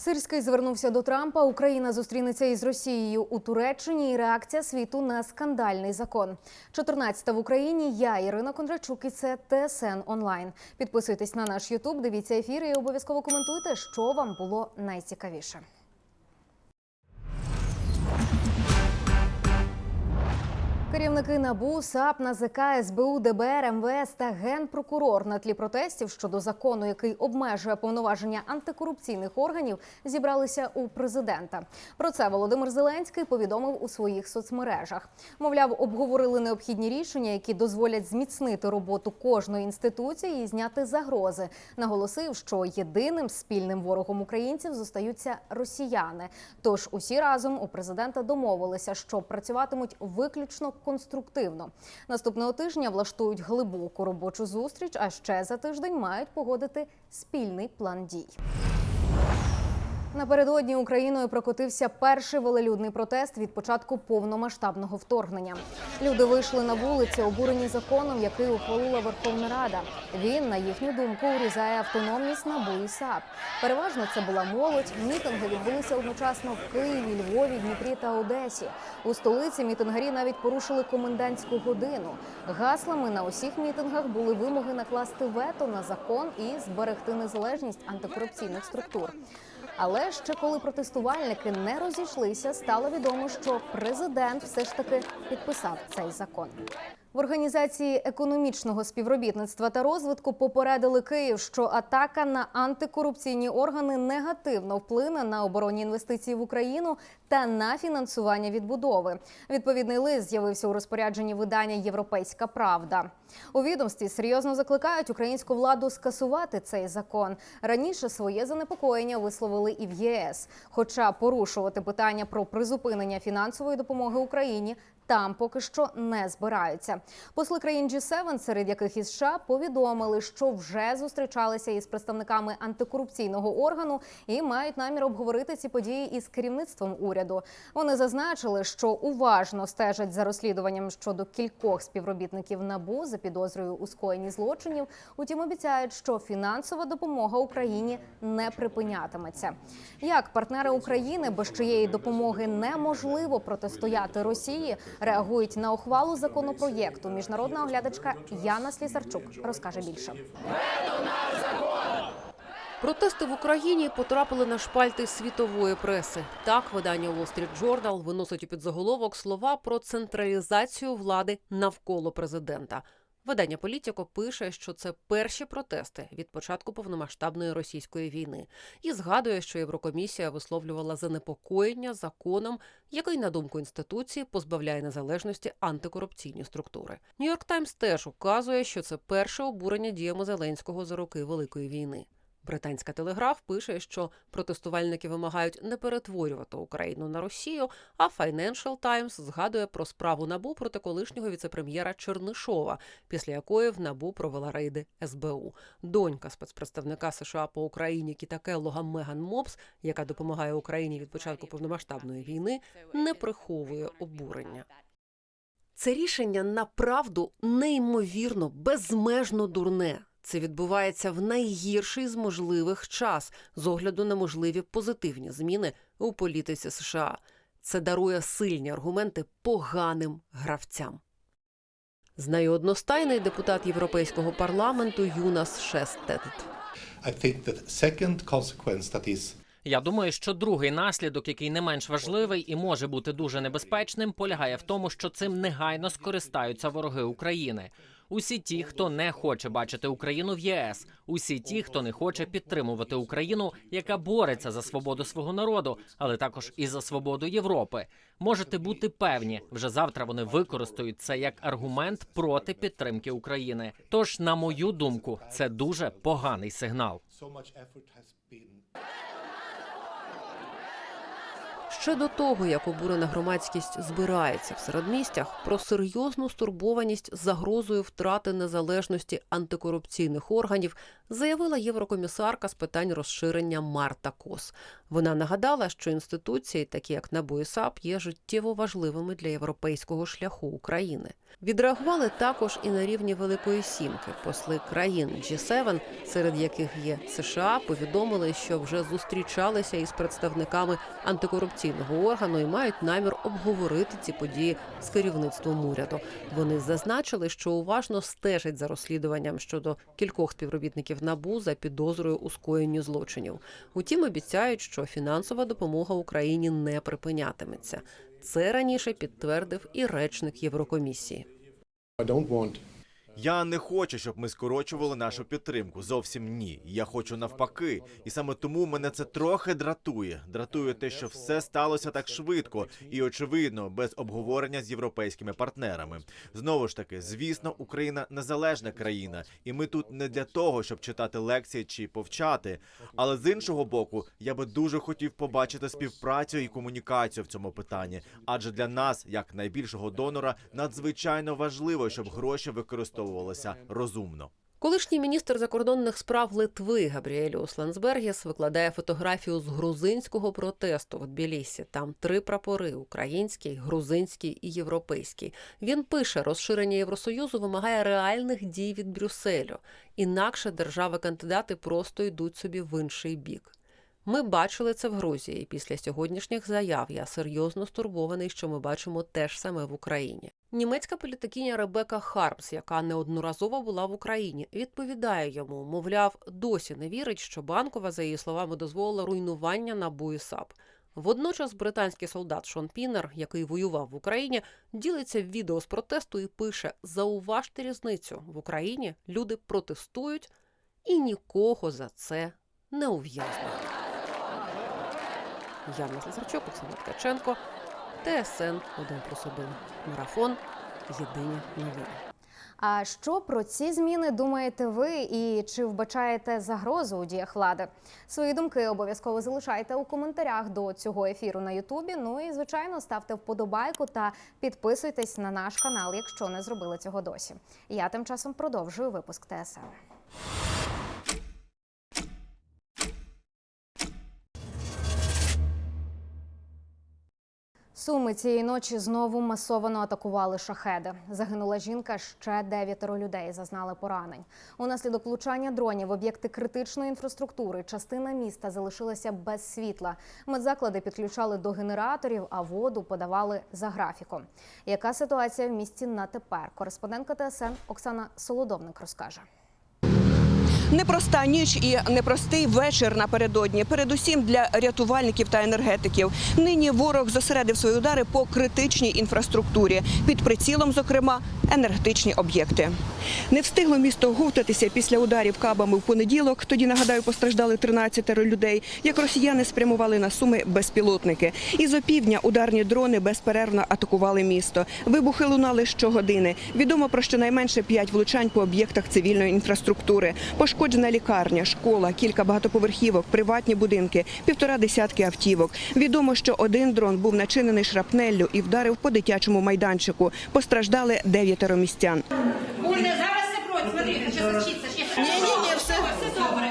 Сирський звернувся до Трампа. Україна зустрінеться із Росією у Туреччині. І реакція світу на скандальний закон. 14 в Україні. Я Ірина Кондрачук. І це ТСН онлайн. Підписуйтесь на наш Ютуб, дивіться ефіри і обов'язково коментуйте, що вам було найцікавіше. Керівники НАБУ, САП, НАЗК, СБУ, ДБР, МВС та генпрокурор на тлі протестів щодо закону, який обмежує повноваження антикорупційних органів, зібралися у президента. Про це Володимир Зеленський повідомив у своїх соцмережах. Мовляв, обговорили необхідні рішення, які дозволять зміцнити роботу кожної інституції і зняти загрози. Наголосив, що єдиним спільним ворогом українців зостаються росіяни. Тож усі разом у президента домовилися, що працюватимуть виключно конструктивно. Наступного тижня влаштують глибоку робочу зустріч, а ще за тиждень мають погодити спільний план дій. Напередодні Україною прокотився перший велелюдний протест від початку повномасштабного вторгнення. Люди вийшли на вулиці, обурені законом, який ухвалила Верховна Рада. Він, на їхню думку, урізає автономність НАБУ і САП. Переважно це була молодь. Мітинги відбулися одночасно в Києві, Львові, Дніпрі та Одесі. У столиці мітингарі навіть порушили комендантську годину. Гаслами на усіх мітингах були вимоги накласти вето на закон і зберегти незалежність антикорупційних структур. Але ще коли протестувальники не розійшлися, стало відомо, що президент все ж таки підписав цей закон. В організації економічного співробітництва та розвитку попередили Київ, що атака на антикорупційні органи негативно вплине на оборонні інвестиції в Україну та на фінансування відбудови. Відповідний лист з'явився у розпорядженні видання Європейська Правда. У відомстві серйозно закликають українську владу скасувати цей закон. Раніше своє занепокоєння висловили і в ЄС. Хоча порушувати питання про призупинення фінансової допомоги Україні там поки що не збираються. Посли країн G7, серед яких і США, повідомили, що вже зустрічалися із представниками антикорупційного органу і мають намір обговорити ці події із керівництвом уряду. Вони зазначили, що уважно стежать за розслідуванням щодо кількох співробітників набу за підозрою у скоєнні злочинів. Утім, обіцяють, що фінансова допомога Україні не припинятиметься. Як партнери України, без чиєї допомоги неможливо протистояти Росії, реагують на ухвалу законопроєкту. Міжнародна оглядачка Яна Слісарчук розкаже більше. Протести в Україні потрапили на шпальти світової преси. Так, видання Wall Street Journal виносить у підзаголовок слова про централізацію влади навколо президента. Видання Політіко пише, що це перші протести від початку повномасштабної російської війни, і згадує, що Єврокомісія висловлювала занепокоєння законом, який, на думку інституції, позбавляє незалежності антикорупційні структури. Нью-Йорк Таймс теж указує, що це перше обурення діями Зеленського за роки Великої війни. Британська телеграф пише, що протестувальники вимагають не перетворювати Україну на Росію. А Financial Times згадує про справу набу проти колишнього віцепрем'єра Чернишова, після якої в набу провела рейди СБУ. Донька спецпредставника США по Україні Кіта Келлога Меган Мопс, яка допомагає Україні від початку повномасштабної війни, не приховує обурення. Це рішення направду неймовірно безмежно дурне. Це відбувається в найгірший з можливих час з огляду на можливі позитивні зміни у політиці США. Це дарує сильні аргументи поганим гравцям. Знає одностайний депутат Європейського парламенту Юнас Шестет. Я думаю, що другий наслідок, який не менш важливий і може бути дуже небезпечним, полягає в тому, що цим негайно скористаються вороги України. Усі ті, хто не хоче бачити Україну в ЄС, усі ті, хто не хоче підтримувати Україну, яка бореться за свободу свого народу, але також і за свободу Європи. Можете бути певні, вже завтра вони використають це як аргумент проти підтримки України. Тож, на мою думку, це дуже поганий сигнал. Ще до того, як обурена громадськість збирається в середмістях, про серйозну стурбованість загрозою втрати незалежності антикорупційних органів заявила єврокомісарка з питань розширення Марта Кос. Вона нагадала, що інституції, такі як НАБУ і САП, є життєво важливими для європейського шляху України. Відреагували також і на рівні Великої Сімки. Посли країн G7, серед яких є США, повідомили, що вже зустрічалися із представниками антикорупційного органу і мають намір обговорити ці події з керівництвом уряду. Вони зазначили, що уважно стежать за розслідуванням щодо кількох співробітників НАБУ за підозрою у скоєнні злочинів. Утім, обіцяють, що фінансова допомога Україні не припинятиметься. Це раніше підтвердив і речник Єврокомісії. Я не хочу, щоб ми скорочували нашу підтримку. Зовсім ні. Я хочу навпаки. І саме тому мене це трохи дратує. Дратує те, що все сталося так швидко і очевидно, без обговорення з європейськими партнерами. Знову ж таки, звісно, Україна незалежна країна, і ми тут не для того, щоб читати лекції чи повчати. Але з іншого боку, я би дуже хотів побачити співпрацю і комунікацію в цьому питанні. Адже для нас, як найбільшого донора, надзвичайно важливо, щоб гроші використовувалися розумно. Колишній міністр закордонних справ Литви Габріеліус Лансбергіс викладає фотографію з грузинського протесту в Тбілісі. Там три прапори: український, грузинський і європейський. Він пише, розширення Євросоюзу вимагає реальних дій від Брюсселю. Інакше держави-кандидати просто йдуть собі в інший бік. Ми бачили це в Грузії. Після сьогоднішніх заяв я серйозно стурбований, що ми бачимо те ж саме в Україні. Німецька політикиня Ребека Хармс, яка неодноразово була в Україні, відповідає йому, мовляв, досі не вірить, що банкова, за її словами, дозволила руйнування НАБУ і САП. Водночас британський солдат Шон Пінер, який воював в Україні, ділиться відео з протесту і пише: Зауважте різницю в Україні люди протестують і нікого за це не ув'язнуть. Яна Слесарчук, Оксана Ткаченко, ТСН 1+,1. Марафон. Єдині новини. А що про ці зміни думаєте ви і чи вбачаєте загрозу у діях влади? Свої думки обов'язково залишайте у коментарях до цього ефіру на Ютубі. Ну і звичайно ставте вподобайку та підписуйтесь на наш канал, якщо не зробили цього досі. Я тим часом продовжую випуск ТСН. Суми цієї ночі знову масовано атакували шахеди. Загинула жінка, ще дев'ятеро людей зазнали поранень. Унаслідок влучання дронів об'єкти критичної інфраструктури, частина міста залишилася без світла. Медзаклади підключали до генераторів, а воду подавали за графіком. Яка ситуація в місті на тепер? Кореспондентка ТСН Оксана Солодовник розкаже. Непроста ніч і непростий вечір напередодні. Передусім для рятувальників та енергетиків. Нині ворог зосередив свої удари по критичній інфраструктурі. Під прицілом, зокрема, енергетичні об'єкти. Не встигло місто говтатися після ударів кабами в понеділок. Тоді нагадаю, постраждали 13 людей. Як росіяни спрямували на суми безпілотники. Із опівдня ударні дрони безперервно атакували місто. Вибухи лунали щогодини. Відомо про щонайменше 5 влучань по об'єктах цивільної інфраструктури. Пошкоджена лікарня, школа, кілька багатоповерхівок, приватні будинки, півтора десятки автівок. Відомо, що один дрон був начинений шрапнеллю і вдарив по дитячому майданчику. Постраждали дев'ятеро містян. Ольга, зараз все пройде. Смотри, що зачиться. Ні, ні, ні, все добре.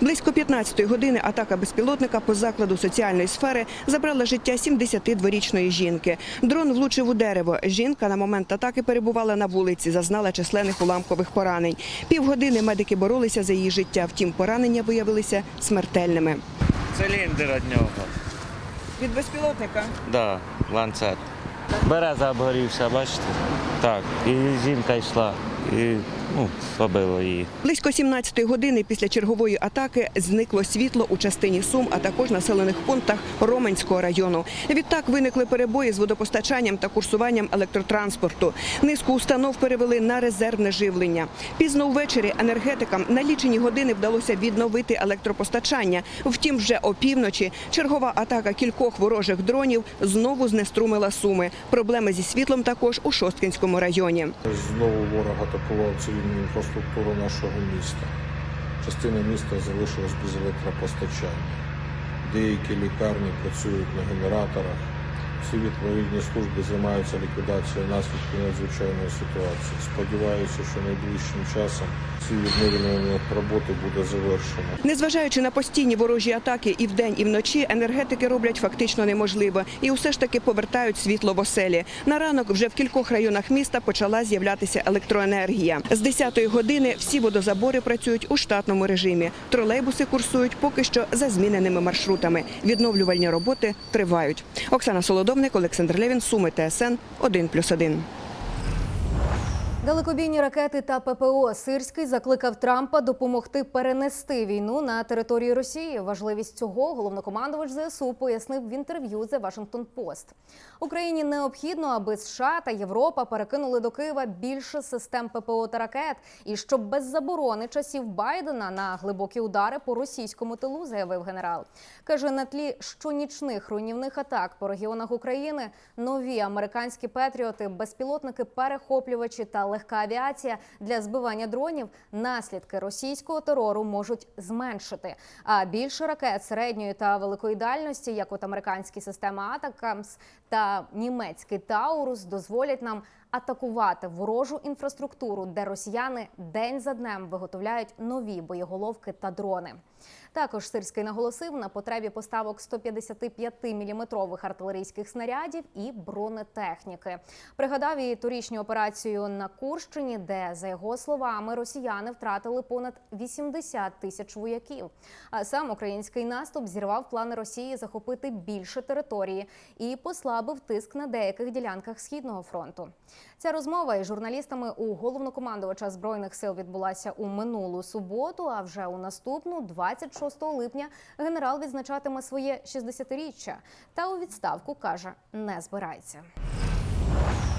Близько 15-ї години атака безпілотника по закладу соціальної сфери забрала життя 72-річної жінки. Дрон влучив у дерево. Жінка на момент атаки перебувала на вулиці, зазнала численних уламкових поранень. Півгодини медики боролися за її життя, втім поранення виявилися смертельними. Циліндр від нього. Від безпілотника Да, ланцет. Береза обгорівся, бачите? Так. І жінка йшла. І ну, побило її. Близько 17-ї години після чергової атаки зникло світло у частині Сум, а також населених пунктах Роменського району. Відтак виникли перебої з водопостачанням та курсуванням електротранспорту. Низку установ перевели на резервне живлення. Пізно ввечері енергетикам на лічені години вдалося відновити електропостачання. Втім, вже опівночі чергова атака кількох ворожих дронів знову знеструмила суми. Проблеми зі світлом також у Шосткинському районі. знову ворог атакував цивільну інфраструктуру нашого міста. Частина міста залишилась без електропостачання. Деякі лікарні працюють на генераторах, Ці відповідні служби займаються ліквідацією наслідків надзвичайної ситуації. Сподіваюся, що найближчим часом ці відновлювальні роботи буде завершено. Незважаючи на постійні ворожі атаки і вдень, і вночі, енергетики роблять фактично неможливе і усе ж таки повертають світло в оселі. На ранок вже в кількох районах міста почала з'являтися електроенергія. З 10-ї години всі водозабори працюють у штатному режимі. Тролейбуси курсують поки що за зміненими маршрутами. Відновлювальні роботи тривають. Оксана Солодовник, Олександр Левін, Суми, ТСН 1+,1. Далекобійні ракети та ППО Сирський закликав Трампа допомогти перенести війну на територію Росії. Важливість цього головнокомандувач ЗСУ пояснив в інтерв'ю The Washington Post. Україні необхідно, аби США та Європа перекинули до Києва більше систем ППО та ракет, і щоб без заборони часів Байдена на глибокі удари по російському тилу, заявив генерал. Каже, на тлі щонічних руйнівних атак по регіонах України нові американські патріоти, безпілотники, перехоплювачі та легка авіація для збивання дронів наслідки російського терору можуть зменшити. А більше ракет середньої та великої дальності, як от американські системи Атакамс та німецький Таурус, дозволять нам атакувати ворожу інфраструктуру, де росіяни день за днем виготовляють нові боєголовки та дрони. Також Сирський наголосив на потребі поставок 155-мм артилерійських снарядів і бронетехніки. Пригадав і торічню операцію на Курщині, де, за його словами, росіяни втратили понад 80 тисяч вояків. А сам український наступ зірвав плани Росії захопити більше території і послабив тиск на деяких ділянках східного фронту. Ця розмова із журналістами у головнокомандувача збройних сил відбулася у минулу суботу. А вже у наступну, 26 липня, генерал відзначатиме своє 60-річчя та у відставку каже, не збирається.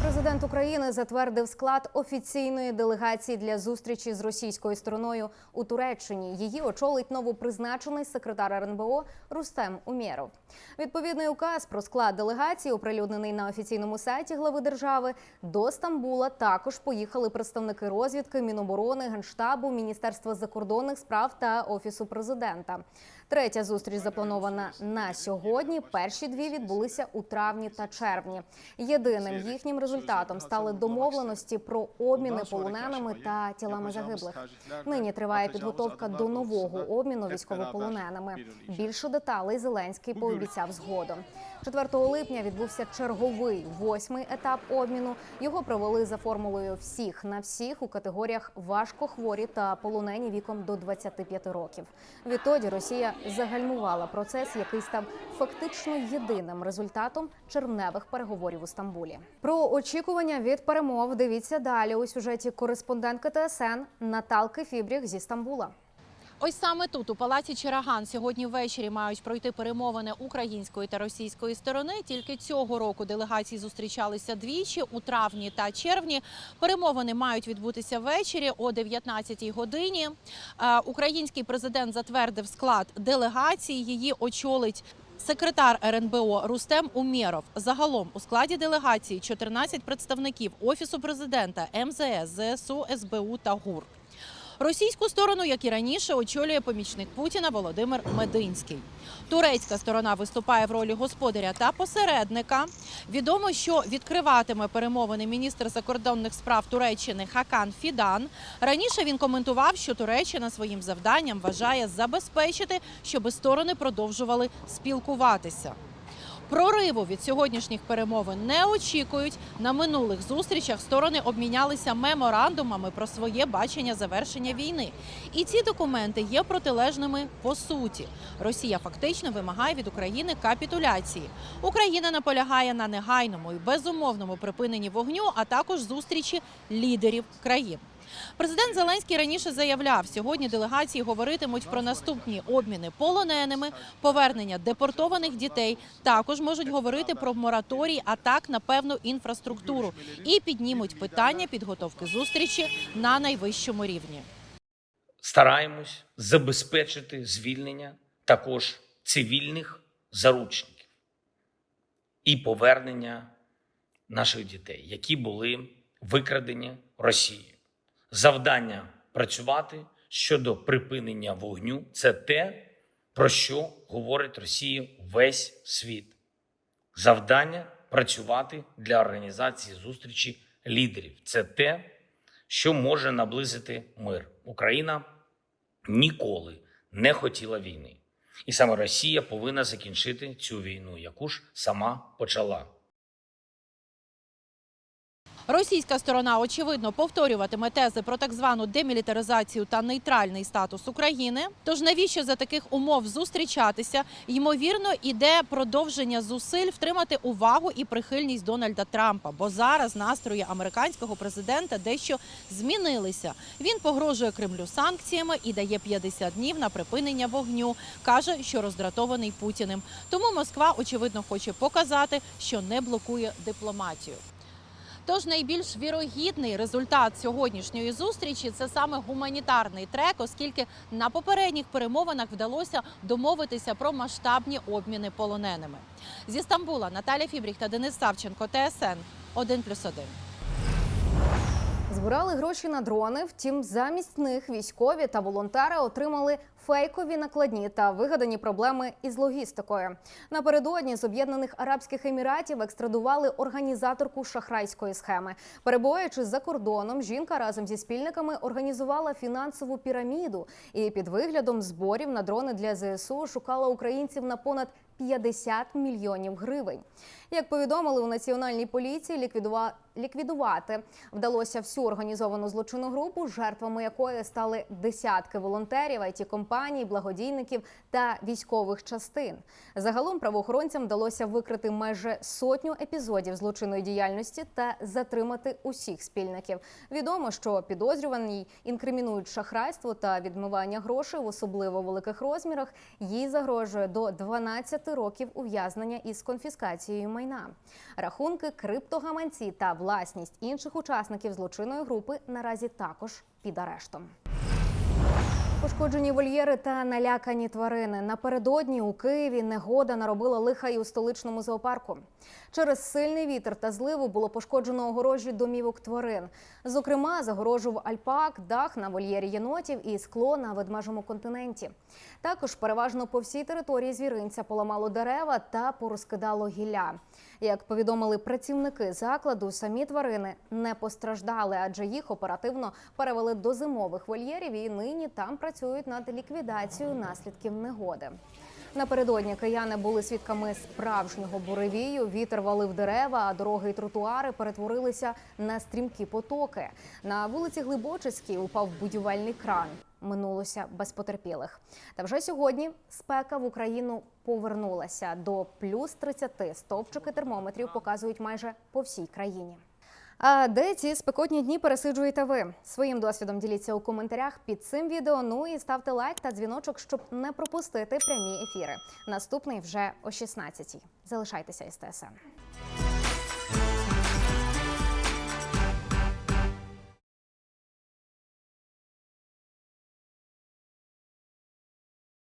Президент України затвердив склад офіційної делегації для зустрічі з російською стороною у Туреччині. Її очолить новопризначений секретар РНБО Рустем Умєров. Відповідний указ про склад делегації, оприлюднений на офіційному сайті глави держави, до Стамбула також поїхали представники розвідки, Міноборони, Генштабу, Міністерства закордонних справ та офісу президента. Третя зустріч запланована на сьогодні. Перші дві відбулися у травні та червні. Єдиним їхнім результатом стали домовленості про обміни полоненими та тілами загиблих. Нині триває підготовка до нового обміну військовополоненими. Більше деталей Зеленський пообіцяв згодом. 4 липня відбувся черговий восьмий етап обміну. Його провели за формулою всіх на всіх у категоріях важкохворі та полонені віком до 25 років. Відтоді Росія загальмувала процес, який став фактично єдиним результатом червневих переговорів у Стамбулі. Про очікування від перемов дивіться далі у сюжеті кореспондентки ТСН Наталки Фібріх зі Стамбула. Ось саме тут, у палаці Чараган, сьогодні ввечері мають пройти перемовини української та російської сторони. Тільки цього року делегації зустрічалися двічі у травні та червні. Перемовини мають відбутися ввечері о 19-й годині. Е, Український президент затвердив склад делегації. Її очолить. Секретар РНБО Рустем Умєров. Загалом у складі делегації 14 представників офісу президента, МЗС, ЗСУ, СБУ та ГУР. Російську сторону, як і раніше, очолює помічник Путіна Володимир Мединський. Турецька сторона виступає в ролі господаря та посередника. Відомо, що відкриватиме перемовини міністр закордонних справ Туреччини Хакан Фідан. Раніше він коментував, що Туреччина своїм завданням вважає забезпечити, щоб сторони продовжували спілкуватися. Прориву від сьогоднішніх перемовин не очікують. На минулих зустрічах сторони обмінялися меморандумами про своє бачення завершення війни. І ці документи є протилежними по суті. Росія фактично вимагає від України капітуляції. Україна наполягає на негайному і безумовному припиненні вогню, а також зустрічі лідерів країн. Президент Зеленський раніше заявляв, сьогодні делегації говоритимуть про наступні обміни полоненими, повернення депортованих дітей. Також можуть говорити про мораторій атак на певну інфраструктуру і піднімуть питання підготовки зустрічі на найвищому рівні. стараємось забезпечити звільнення також цивільних заручників і повернення наших дітей, які були викрадені Росією. Завдання працювати щодо припинення вогню це те, про що говорить Росії весь світ. завдання працювати для організації зустрічі лідерів. Це те, що може наблизити мир. Україна ніколи не хотіла війни. І саме Росія повинна закінчити цю війну, яку ж сама почала. Російська сторона очевидно повторюватиме тези про так звану демілітаризацію та нейтральний статус України. Тож навіщо за таких умов зустрічатися? Ймовірно, іде продовження зусиль втримати увагу і прихильність Дональда Трампа. Бо зараз настрої американського президента дещо змінилися. Він погрожує Кремлю санкціями і дає 50 днів на припинення вогню. каже, що роздратований Путіним. Тому Москва очевидно хоче показати, що не блокує дипломатію. Тож найбільш вірогідний результат сьогоднішньої зустрічі це саме гуманітарний трек, оскільки на попередніх перемовинах вдалося домовитися про масштабні обміни полоненими. Зі Стамбула Наталя Фібріх та Денис Савченко, ТСН 1+,1. Збирали гроші на дрони. Втім, замість них військові та волонтери отримали фейкові накладні та вигадані проблеми із логістикою. Напередодні з Об'єднаних Арабських Еміратів екстрадували організаторку шахрайської схеми. Перебуваючи за кордоном, жінка разом зі спільниками організувала фінансову піраміду і під виглядом зборів на дрони для ЗСУ шукала українців на понад 50 мільйонів гривень. Як повідомили у національній поліції, ліквідува- ліквідувати вдалося всю організовану злочинну групу, жертвами якої стали десятки волонтерів, it компаній, благодійників та військових частин. Загалом правоохоронцям вдалося викрити майже сотню епізодів злочинної діяльності та затримати усіх спільників. Відомо, що підозрювані інкримінують шахрайство та відмивання грошей в особливо великих розмірах. Їй загрожує до 12 років ув'язнення із конфіскацією майна. Рахунки, криптогаманці та власність інших учасників злочинної групи наразі також під арештом. Пошкоджені вольєри та налякані тварини. Напередодні у Києві негода наробила лиха і у столичному зоопарку. Через сильний вітер та зливу було пошкоджено огорожі домівок тварин. Зокрема, загорожував альпак, дах на вольєрі єнотів і скло на ведмежому континенті. Також переважно по всій території звіринця поламало дерева та порозкидало гілля. Як повідомили працівники закладу, самі тварини не постраждали, адже їх оперативно перевели до зимових вольєрів і нині там працюють над ліквідацією наслідків негоди. Напередодні кияни були свідками справжнього буревію. Вітер валив дерева, а дороги і тротуари перетворилися на стрімкі потоки. На вулиці Глибочицькій упав будівельний кран. Минулося без потерпілих. Та вже сьогодні спека в Україну повернулася до плюс 30. Стовпчики термометрів показують майже по всій країні. А де ці спекотні дні пересиджуєте ви? Своїм досвідом діліться у коментарях під цим відео. Ну і ставте лайк та дзвіночок, щоб не пропустити прямі ефіри. Наступний вже о 16-й. Залишайтеся із.